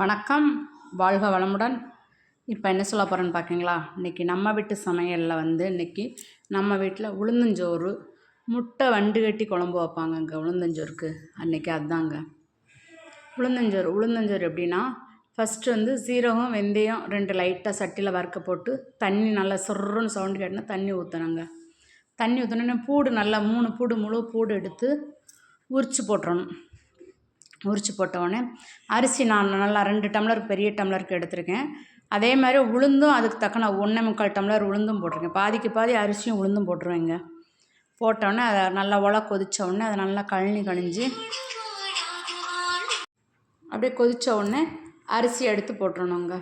வணக்கம். வாழ்க வளமுடன். இப்போ என்ன சொல்ல போகிறேன்னு பார்க்குறீங்களா இன்றைக்கி நம்ம வீட்டு சமையலில் வந்து இன்றைக்கி நம்ம வீட்டில் உளுந்தஞ்சோறு முட்டை வண்டு கட்டி குழம்பு வைப்பாங்க இங்கே உளுந்தஞ்சோறுக்கு. அன்றைக்கி அதுதாங்க உளுந்தஞ்சோறு உளுந்தஞ்சோறு எப்படின்னா ஃபஸ்ட்டு வந்து சீரகம் வெந்தயம் ரெண்டு லைட்டாக சட்டியில் வறுக்க போட்டு தண்ணி நல்லா சொர்றன்னு சவுண்டு கேட்டினா தண்ணி ஊற்றணுங்க தண்ணி ஊற்றினோடனே பூடு நல்லா மூணு பூடு முழு பூடு எடுத்து உரித்து போட்டுறணும். உரித்து போட்டவுடனே அரிசி நான் நல்லா ரெண்டு டம்ளர் பெரிய டம்ளருக்கு எடுத்திருக்கேன். அதே மாதிரி உளுந்தும் அதுக்கு தக்கன ஒன்றே முக்கால் டம்ளர் உளுந்தும் போட்டிருக்கேன். பாதிக்கு பாதி அரிசியும் உளுந்தும் போட்டுருவேங்க. போட்டோடனே அதை நல்லா உல கொதித்த உடனே அதை நல்லா கழனி கழிஞ்சு அப்படியே கொதித்த உடனே அரிசி எடுத்து போட்டுருணுங்க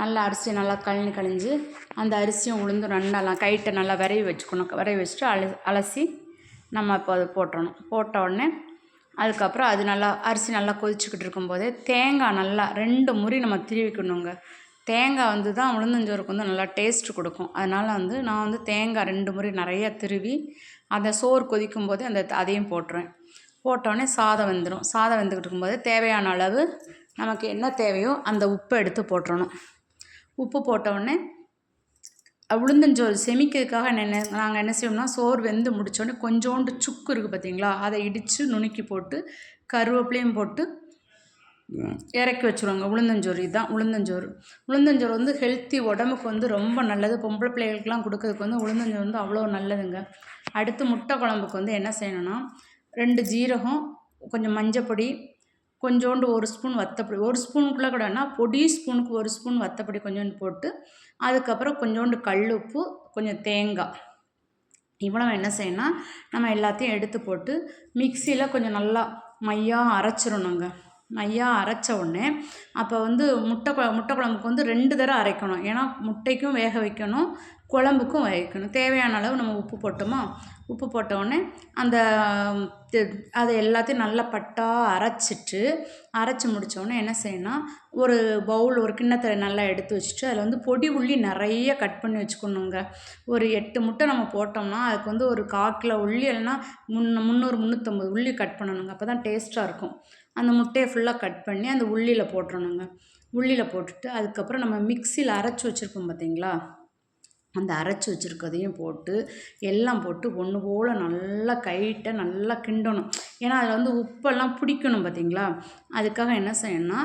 நல்லா அரிசி நல்லா கழனி கழிஞ்சு அந்த அரிசியும் உளுந்தும் நல்லா கைட்டை நல்லா விரைவி வச்சுக்கணும். விரைவி வச்சுட்டு அல அலசி நம்ம இப்போ அது போட்டுடணும் போட்ட உடனே அதுக்கப்புறம் அது நல்லா அரிசி நல்லா கொதிச்சுக்கிட்டு இருக்கும்போதே தேங்காய் நல்லா ரெண்டு முறி நம்ம திருவிக்கணுங்க. தேங்காய் வந்து தான் உளுந்தஞ்சோறுக்கு வந்து நல்லா டேஸ்ட் கொடுக்கும். அதனால் வந்து நான் வந்து தேங்காய் ரெண்டு முறை நிறையா திருவி அந்த சோறு கொதிக்கும் போது அந்த அதையும் போட்டுருவேன். போட்டோடனே சாதம் வெந்துடும் சாதம் வெந்துக்கிட்டு இருக்கும்போது தேவையான அளவு நமக்கு என்ன தேவையோ அந்த உப்பை எடுத்து போட்டுறணும். உப்பு போட்டவுடனே உளுந்தஞ்சோறு செமிக்கிறதுக்காக என்ன நாங்கள் என்ன செய்வோம்னா சோறு வெந்து முடித்தோடனே கொஞ்சோண்டு சுக்கு இருக்குது பார்த்தீங்களா அதை இடித்து நுணுக்கி போட்டு கருவேப்பிலையும் போட்டு இறக்கி வச்சுருவாங்க. உளுந்தஞ்சோறு இதுதான் உளுந்தஞ்சோறு. உளுந்தஞ்சோறு வந்து ஹெல்த்தி உடம்புக்கு வந்து ரொம்ப நல்லது. பொம்பளை பிள்ளைகளுக்குலாம் கொடுக்கறதுக்கு வந்து உளுந்தஞ்சோறு வந்து அவ்வளோ நல்லதுங்க. அடுத்து முட்டை குழம்புக்கு வந்து என்ன செய்யணும்னா ரெண்டு ஜீரகம் கொஞ்சம் மஞ்சப்பொடி கொஞ்சோண்டு ஒரு ஸ்பூன் வத்தப்பொடி ஒரு ஸ்பூனுக்குள்ளே கூடனா பொடி ஸ்பூனுக்கு ஒரு ஸ்பூன் வத்தப்பொடி கொஞ்சோண்டு போட்டு அதுக்கப்புறம் கொஞ்சோண்டு கல் உப்பு கொஞ்சம் தேங்காய். இவ்வளோ என்ன செய்யணும் நம்ம எல்லாத்தையும் எடுத்து போட்டு மிக்சியில் கொஞ்சம் நல்லா மையாக அரைச்சிடணுங்க. மையாக அரைச்ச உடனே அப்போ வந்து முட்டை குழ முட்டை குழம்புக்கு வந்து ரெண்டு தடவை அரைக்கணும். ஏன்னா முட்டைக்கும் வேக வைக்கணும் குழம்புக்கும் வைக்கணும். தேவையான அளவு நம்ம உப்பு போட்டோமா? உப்பு போட்டவுடனே அந்த அதை எல்லாத்தையும் நல்லா பட்டாக அரைச்சிட்டு அரைச்சி முடித்தோடனே என்ன செய்யணும் ஒரு பவுல் ஒரு கிண்ணத்தில் நல்லா எடுத்து வச்சுட்டு அதில் வந்து பொடி உள்ளி நிறைய கட் பண்ணி வச்சுக்கணுங்க. ஒரு எட்டு முட்டை நம்ம போட்டோம்னா அதுக்கு வந்து ஒரு கால் கிலோ உள்ளி இல்லைன்னா முன் முந்நூறு முந்நூற்றம்பது உள்ளி கட் பண்ணணுங்க. அப்போ தான் டேஸ்ட்டாக இருக்கும். அந்த முட்டையை ஃபுல்லாக கட் பண்ணி அந்த உள்ளியில் போட்டுறணுங்க. உள்ளியில் போட்டுட்டு அதுக்கப்புறம் நம்ம மிக்சியில் அரைச்சி வச்சுருப்போம் பார்த்தீங்களா அந்த அரைச்சி வச்சுருக்கதையும் போட்டு எல்லாம் போட்டு ஒன்று போல் நல்லா கைட்டை நல்லா கிண்டணும். ஏன்னா அதில் வந்து உப்பெல்லாம் பிடிக்கணும் பார்த்தீங்களா அதுக்காக என்ன செய்யணும்னா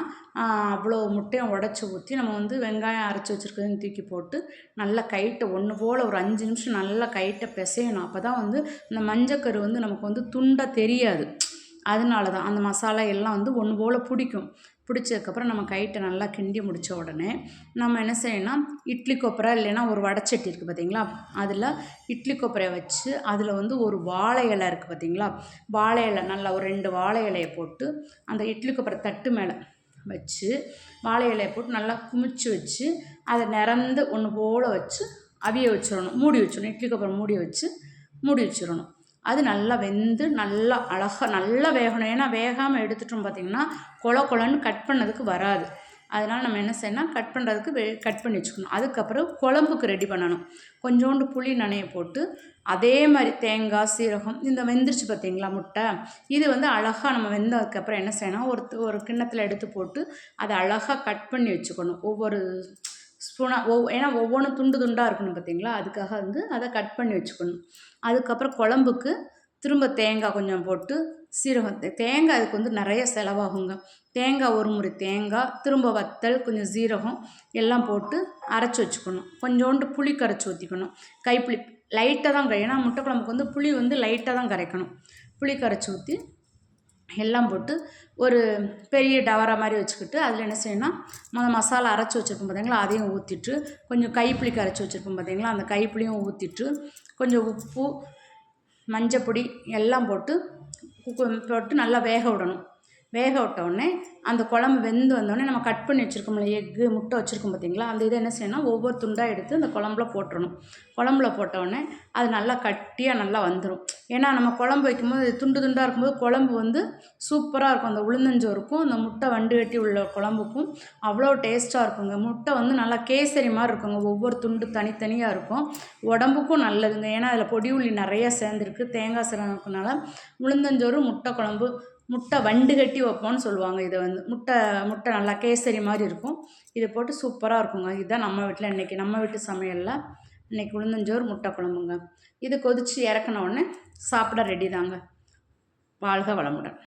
அவ்வளோ முட்டையும் உடச்சி ஊற்றி நம்ம வந்து வெங்காயம் அரைச்சி வச்சுருக்கதையும் தூக்கி போட்டு நல்லா கைட்டை ஒன்று போல் ஒரு அஞ்சு நிமிஷம் நல்லா கைட்டை பிசையணும். அப்போ தான் வந்து இந்த மஞ்சக்கரு வந்து நமக்கு வந்து துண்டாக தெரியாது. அதனால தான் அந்த மசாலா எல்லாம் வந்து ஒன்று போல் பிடிக்கும். பிடிச்சதுக்கப்புறம் நம்ம கைட்டை நல்லா கிண்டி முடித்த உடனே நம்ம என்ன செய்யணும் இட்லி கொப்பரை இல்லைன்னா ஒரு வடச்சட்டி இருக்குது பார்த்தீங்களா அதில் இட்லி கொப்பரையை வச்சு அதில் வந்து ஒரு வாழை இலை இருக்குது பார்த்தீங்களா வாழை இலை நல்லா ஒரு ரெண்டு வாழை இலையை போட்டு அந்த இட்லி கொப்பரை தட்டு மேலே வச்சு வாழை இலையை போட்டு நல்லா குமிச்சு வச்சு அதை நிறந்து ஒன்று போல் வச்சு அவிய வச்சிடணும். மூடி வச்சிடணும். இட்லி கொப்பரை மூடி வச்சு மூடி வச்சிடணும். அது நல்லா வெந்து நல்லா அழகாக நல்லா வேகணும். ஏன்னா வேகாமல் எடுத்துட்டோம் பார்த்திங்கன்னா கொல கொலன்னு கட் பண்ணதுக்கு வராது. அதனால் நம்ம என்ன செய்யணும் கட் பண்ணுறதுக்கு வெ கட் பண்ணி வச்சுக்கணும். அதுக்கப்புறம் குழம்புக்கு ரெடி பண்ணணும். கொஞ்சோண்டு புளி நனைய போட்டு அதே மாதிரி தேங்காய் சீரகம் இந்த வெந்துருச்சு பார்த்தீங்களா முட்டை இது வந்து அழகாக நம்ம வெந்ததுக்கப்புறம் என்ன செய்யணும் ஒரு ஒரு கிண்ணத்தில் எடுத்து போட்டு அதை அழகாக கட் பண்ணி வச்சுக்கணும். ஒவ்வொரு ஸ்பூனாக ஒவ் ஏன்னா ஒவ்வொன்றும் துண்டு துண்டாக இருக்கணும் பார்த்தீங்களா அதுக்காக வந்து அதை கட் பண்ணி வச்சுக்கணும். அதுக்கப்புறம் குழம்புக்கு திரும்ப தேங்காய் கொஞ்சம் போட்டு சீரகம் தேங்காய் அதுக்கு வந்து நிறைய செலவாகுங்க. தேங்காய் ஒரு முறை தேங்காய் திரும்ப வத்தல் கொஞ்சம் சீரகம் எல்லாம் போட்டு அரைச்சி வச்சுக்கணும். கொஞ்சோண்டு புளி கரைச்சி ஊற்றிக்கணும் கைப்புளி லைட்டாக தான் கரை ஏன்னா முட்டை குழம்புக்கு வந்து புளி வந்து லைட்டாக தான் கரைக்கணும். புளி கரைச்சி ஊற்றி எல்லாம் போட்டு ஒரு பெரிய டவரா மாதிரி வச்சுக்கிட்டு அதில் என்ன செய்யணும்னா மொதல் மசாலா அரைச்சி வச்சுருப்போம் பார்த்தீங்களா அதையும் ஊற்றிட்டு கொஞ்சம் கைப்புளிக்கு அரைச்சி வச்சுருப்போம் பார்த்தீங்களா அந்த கைப்புளியும் ஊற்றிட்டு கொஞ்சம் உப்பு மஞ்சப்பொடி எல்லாம் போட்டு போட்டு நல்லா வேக விடணும். வேக விட்டோடனே அந்த குழம்பு வெந்து வந்தோடனே நம்ம கட் பண்ணி வச்சுருக்கோம்ல எக்கு முட்டை வச்சுருக்கோம் பார்த்தீங்களா அந்த இதை என்ன செய்யணும்? ஒவ்வொரு துண்டாக எடுத்து அந்த குழம்புல போட்டுடணும் குழம்புல போட்டோடனே அது நல்லா கட்டியாக நல்லா வந்துடும் ஏன்னா நம்ம குழம்பு வைக்கும்போது துண்டு துண்டாக இருக்கும்போது குழம்பு வந்து சூப்பராக இருக்கும். அந்த உளுந்தஞ்சோருக்கும் அந்த முட்டை வண்டு கட்டி உள்ள குழம்புக்கும் அவ்வளோ டேஸ்ட்டாக இருக்குங்க. முட்டை வந்து நல்லா கேசரி மாதிரி இருக்குங்க. ஒவ்வொரு துண்டு தனித்தனியாக இருக்கும். உடம்புக்கும் நல்லதுங்க. ஏன்னா அதில் பொடி உள்ளி நிறைய சேர்ந்துருக்கு. தேங்காய் சிறப்புனால உளுந்தஞ்சோறு முட்டை குழம்பு முட்டை வண்டு கட்டி வைப்போம்னு சொல்லுவாங்க. இதை வந்து முட்டை முட்டை நல்லா கேசரி மாதிரி இருக்கும். இதை போட்டு சூப்பராக இருக்குங்க. இதுதான் நம்ம வீட்டில் இன்றைக்கி நம்ம வீட்டு சமையலில் இன்றைக்கி உளுந்தஞ்சோறு முட்டை குழம்புங்க. இது கொதித்து இறக்குன உடனே சாப்பிட ரெடி தாங்க. வாழ்க வளமுடன்.